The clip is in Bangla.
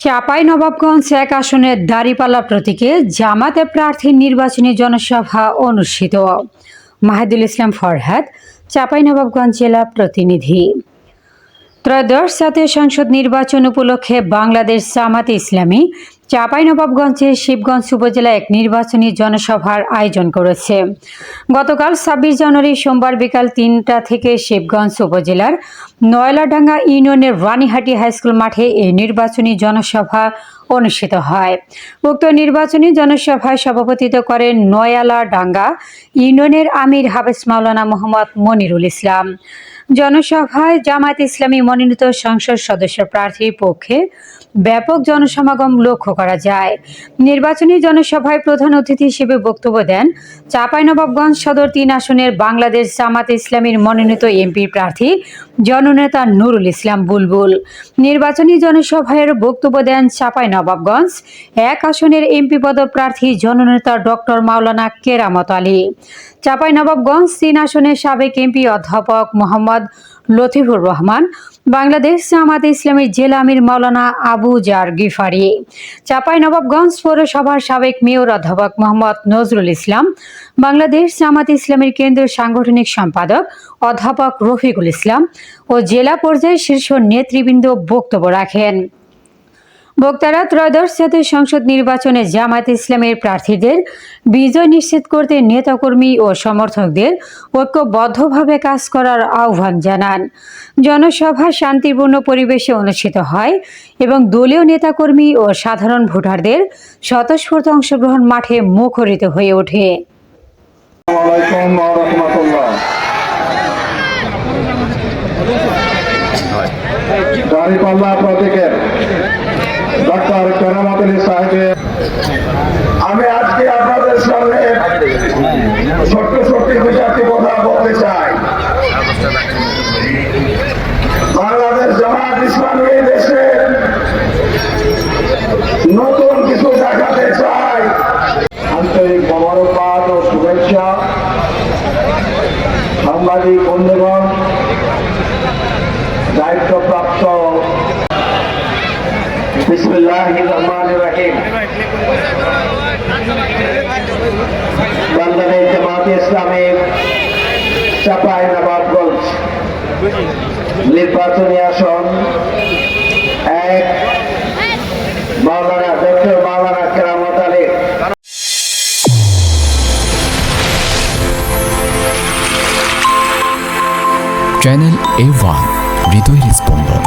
চাপাই নবাবগঞ্জ এক আসনের দাঁড়িপাল্লা প্রতীকে জামাতে প্রার্থীর নির্বাচনী জনসভা অনুষ্ঠিত। মাহেদুল ইসলাম ফরহাদ, চাপাই নবাবগঞ্জ জেলা প্রতিনিধি। ত্রয়োদশ জাতীয় সংসদ নির্বাচন উপলক্ষে বাংলাদেশ জামাতে ইসলামী চাঁপাইনবাবগঞ্জের শিবগঞ্জ উপজেলা এক নির্বাচনী জনসভার আয়োজন করেছে। গতকাল ছাব্বিশ জানুয়ারি সোমবার বিকাল তিনটা থেকে শিবগঞ্জ উপজেলার নয়লাডাঙ্গা ইউনিয়নের রানীহাটি হাইস্কুল মাঠে এই নির্বাচনী জনসভা অনুষ্ঠিত হয়। উক্ত নির্বাচনী জনসভায় সভাপতিত্ব করেন নয়ালা ডাঙ্গা ইউনিয়নের আমির হাফেজ মাওলানা মোহাম্মদ মনিরুল ইসলাম। জনসভায় জামায়াত ইসলামী মনোনীত সংসদ সদস্য প্রার্থীর পক্ষে ব্যাপক জনসমাগম লক্ষ্য করা যায়। নির্বাচনী জনসভায় প্রধান অতিথি হিসেবে বক্তব্য দেন চাঁপাইনবাবগঞ্জ সদর তিন আসনের বাংলাদেশ জামাত ইসলামীর মনোনীত এমপি প্রার্থী জননেতা নুরুল ইসলাম বুলবুল। নির্বাচনী জনসভায় বক্তব্য দেন চাঁপাইনবাবগঞ্জ এক আসনের এমপি পদপ্রার্থী জননেতা ডক্টর মাওলানা কেরামত আলী। চাঁপাইনবাবগঞ্জ তিন আসনের সাবেক এমপি অধ্যাপক মোহাম্মদ লতিফুর রহমান, বাংলাদেশ জামাত ইসলামীর জেলা আমির মাওলানা আবু জার গিফারি চাপাই নবাবগঞ্জ পৌরসভার সাবেক মেয়র অধ্যাপক মোহাম্মদ নজরুল ইসলাম, বাংলাদেশ জামাত ইসলামীর কেন্দ্রীয় সাংগঠনিক সম্পাদক অধ্যাপক রফিকুল ইসলাম ও জেলা পর্যায়ে শীর্ষ নেতৃবৃন্দ বক্তব্য রাখেন। বক্তারা ত্রয়োদশ জাতীয় সংসদ নির্বাচনে জামায়াত ইসলামের প্রার্থীদের বিজয় নিশ্চিত করতে নেতাকর্মী ও সমর্থকদের ঐক্যবদ্ধভাবে কাজ করার আহ্বান জানান। জনসভা শান্তিপূর্ণ পরিবেশে অনুষ্ঠিত হয় এবং দলীয় নেতাকর্মী ও সাধারণ ভোটারদের স্বতঃস্ফূর্ত অংশগ্রহণ মাঠে মুখরিত হয়ে ওঠে। প্রতীকের ডক্টর কেরামত আলী সাহেবের আমি আজকে আপনাদের সামনে ছোট্ট ছোট্ট বিচারটি কথা বলতে চাই। বাংলাদেশ জামাত ইসলামী দেশে নতুন কিছু দেখাতে চায়। আন্তরিক মোবারকবাদ ও শুভেচ্ছা। সাংবাদিক বন্ধুগণ, দায়িত্বপ্রাপ্ত বাংলাদেশ জামাত ইসলামের চাপাই নবাবগঞ্জ নির্বাচনী আসন এক Maulana doctor Maulana Keramat Ali. Channel A one হৃদয়ের স্পন্দন